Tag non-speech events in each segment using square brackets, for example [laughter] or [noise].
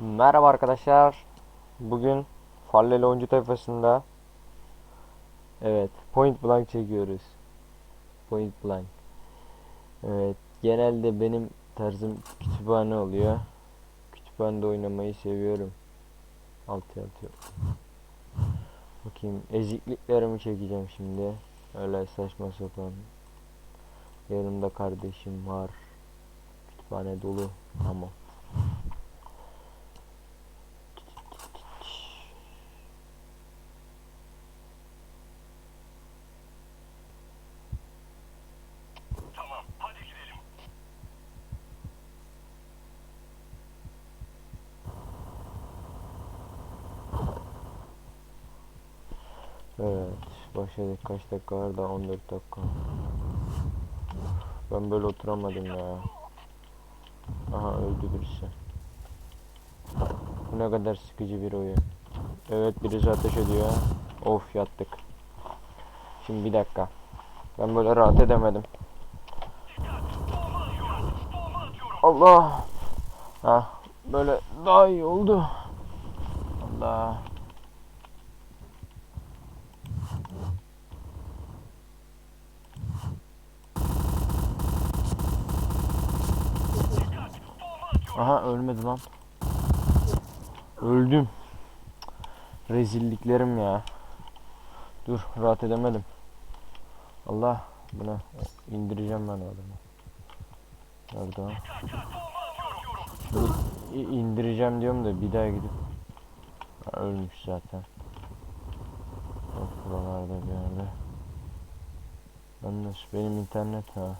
Merhaba arkadaşlar. Bugün Falleli oyuncu tayfasında Evet, Point Blank çekiyoruz. Point Blank. Evet, genelde benim tarzım kütüphane oluyor. Kütüphanede oynamayı seviyorum. Altı atıyor. Bakayım, ezikliklerimi çekeceğim şimdi. Öyle saçma sapan. Yanımda kardeşim var. Kütüphane dolu. Tamam. Evet, başladık. Kaç dakika var da 14 dakika. Ben böyle oturamadım ya. Aha öldü birisi. Bu ne kadar sıkıcı bir oyun. Evet birisi ateş ediyor. Of yattık. Şimdi bir dakika. Ben böyle rahat edemedim. Allah. Ha böyle daha iyi oldu. Allah. Aha ölmedi lan. Öldüm. Rezilliklerim ya. Dur rahat edemedim. Allah buna indireceğim ben adamı. Nerede o? İndireceğim diyorum da bir daha gidip Ha, ölmüş zaten. Yok buralarda bir yerde. Yalnız benim internet ha.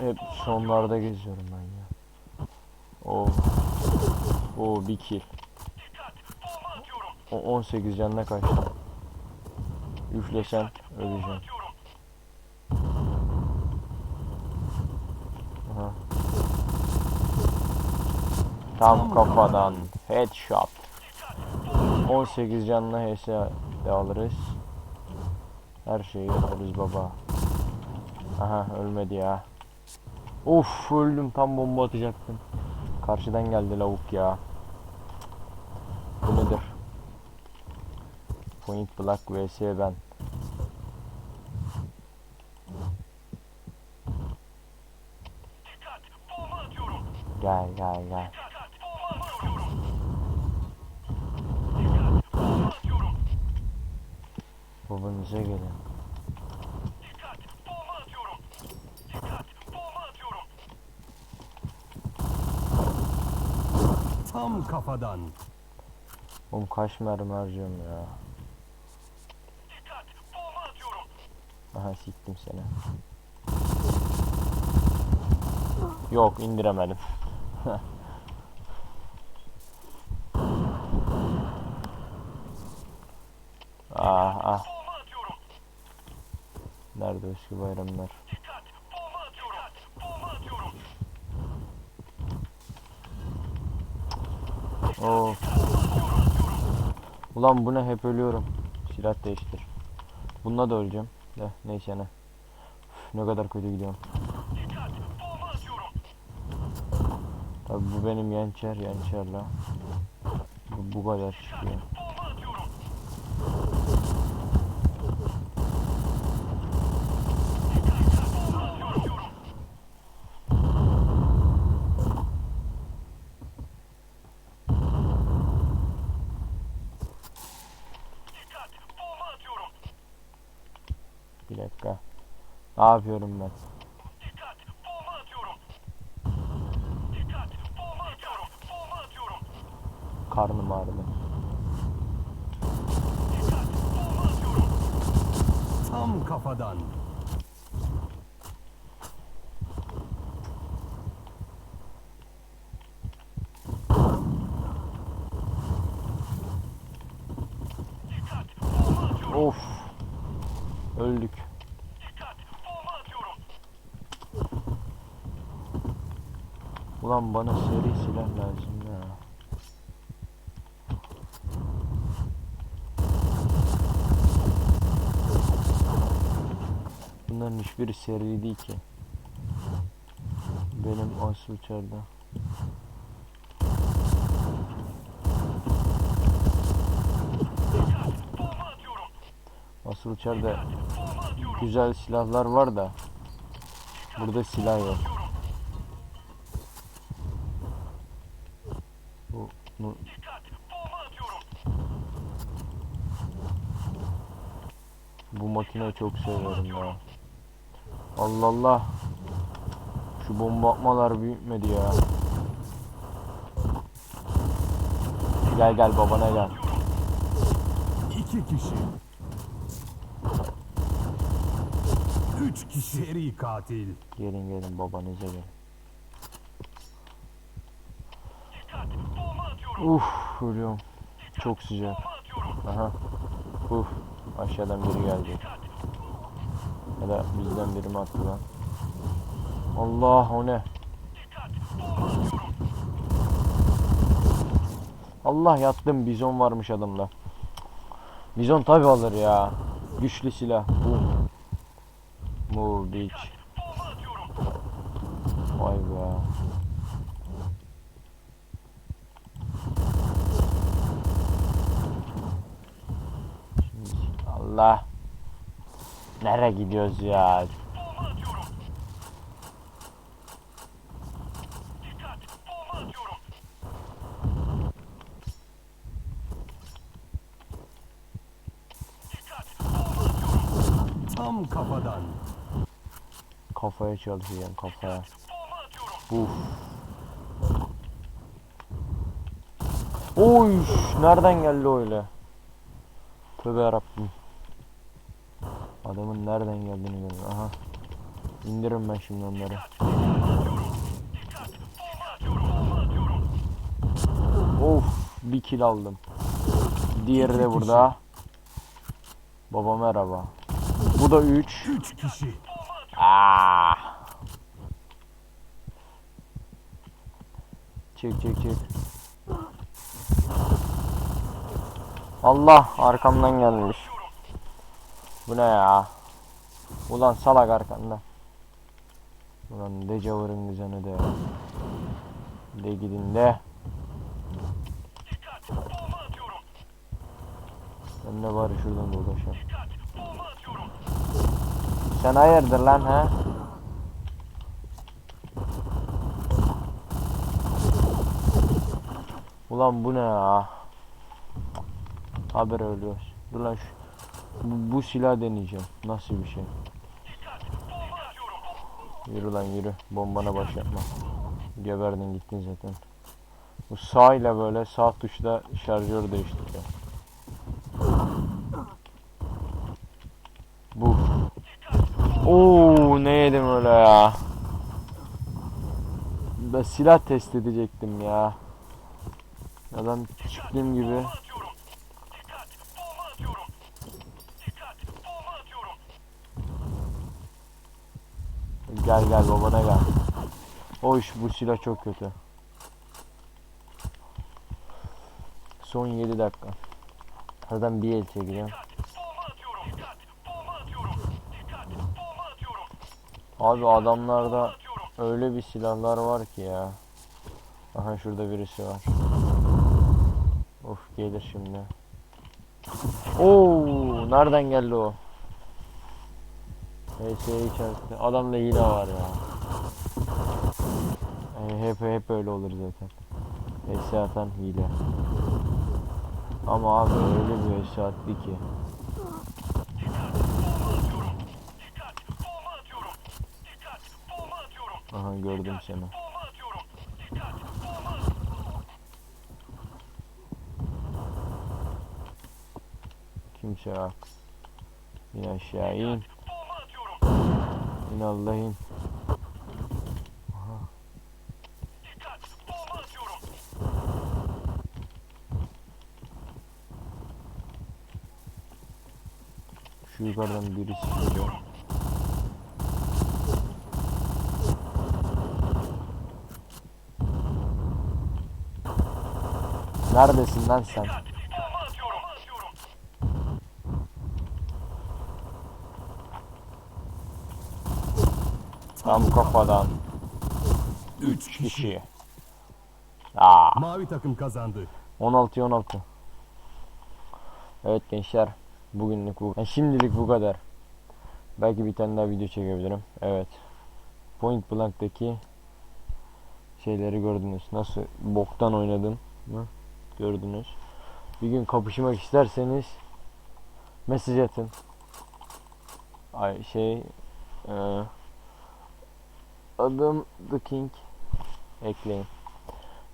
Hep sonlarda geziyorum ben ya. Oo. Oo bir kill. O 18 canına kaçtı. Üflesen öleceğim. Aha. Tam kafadan headshot. 18 canına HS de alırız. Her şeyi yaparız baba. Aha ölmedi ya. Of öldüm tam bomba atacaktım. Karşıdan geldi lavuk ya. Bu nedir? Point Black vs ben. Gel gel gel. Babanıza gelin. Tam kafadan. Oğlum kaç mermi harcıyorum ya. Aha siktim seni. Yok indiremedim. [laughs] ah ah. Nerede eski bayramlar? Of. Ulan bu ne hep ölüyorum. Silah değiştir. Bununla da öleceğim. De neyse ne. Üf, ne kadar kötü gidiyorum. Tabi bu benim yençer yençerla. Bu, bu kadar çıkıyor. Bir dakika. Ne yapıyorum ben? Karnım ağrıdı. Tam kafadan. Of. Öldük. Ulan bana seri silah lazım ya. Bunların hiçbiri seri değil ki. Benim asıl içeride. Asıl içeride güzel silahlar var da burada silah yok. Bu makineyi çok seviyorum ya. Allah Allah. Şu bomba atmalar büyütmedi ya. Gel gel babana gel. İki kişi. Üç kişi. Seri katil. Gelin gelin babanıza gelin. Uf ölüyorum. Çok sıcak. Aha. Uf. Aşağıdan biri geldi. Ya da bizden biri mi attı lan? Allah o ne? Allah yattım bizon varmış adamda. Bizon tabi alır ya. Güçlü silah. Boom. Move bitch. Vay be. Şimdi Allah. Nereye gidiyoruz ya? Tam kafadan. Kafaya çalışacağım kafaya. Uf. Oy, nereden geldi öyle? Tövbe yarabbim. Adamın nereden geldiğini görüyorum. Aha. İndiririm ben şimdi onları. Of, bir kill aldım. Diğeri de burada. Baba merhaba. Bu da 3. Üç kişi. Aa. Çek çek çek. Allah arkamdan gelmiş. Bu ne ya? Ulan salak arkanda. Ulan de cavırın düzeni de. De gidin de. Ben de bari şuradan dolaşayım. Sen hayırdır lan ha? Ulan bu ne ya? Haber ölüyoruz. Dur lan şu. Bu, bu silah deneyeceğim. Nasıl bir şey? Yürü lan yürü. Bombana baş yapma. Geberdin gittin zaten. Bu sağ ile böyle sağ tuşla şarjör değiştiriyor. Bu. Oo ne yedim öyle ya. Ben silah test edecektim ya. Adam çıktığım gibi. Gel gel babana gel. O iş bu silah çok kötü. Son 7 dakika. Zaten bir el çekeceğim. Abi adamlarda öyle bir silahlar var ki ya. Aha şurada birisi var. Of gelir şimdi. Oo nereden geldi o? HS içerisinde. Adamda hile var ya. E, hep hep öyle olur zaten. HS atan hile. Ama abi öyle bir HS attı ki. Aha gördüm seni. Kimse yok. İn aşağı in. İn Allah in. Aha. Şu yukarıdan birisi geliyor. Neredesin lan sen? Tam kafadan Üç kişi. Aa, Mavi takım kazandı. 16 16. Evet gençler. Bugünlük bu. Yani şimdilik bu kadar. Belki bir tane daha video çekebilirim. Evet. Point Blank'taki şeyleri gördünüz. Nasıl boktan oynadım mı? Gördünüz. Bir gün kapışmak isterseniz mesaj atın. Ay şey eee, adım The King ekleyin.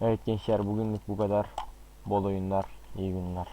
Evet gençler bugünlük bu kadar. Bol oyunlar, iyi günler.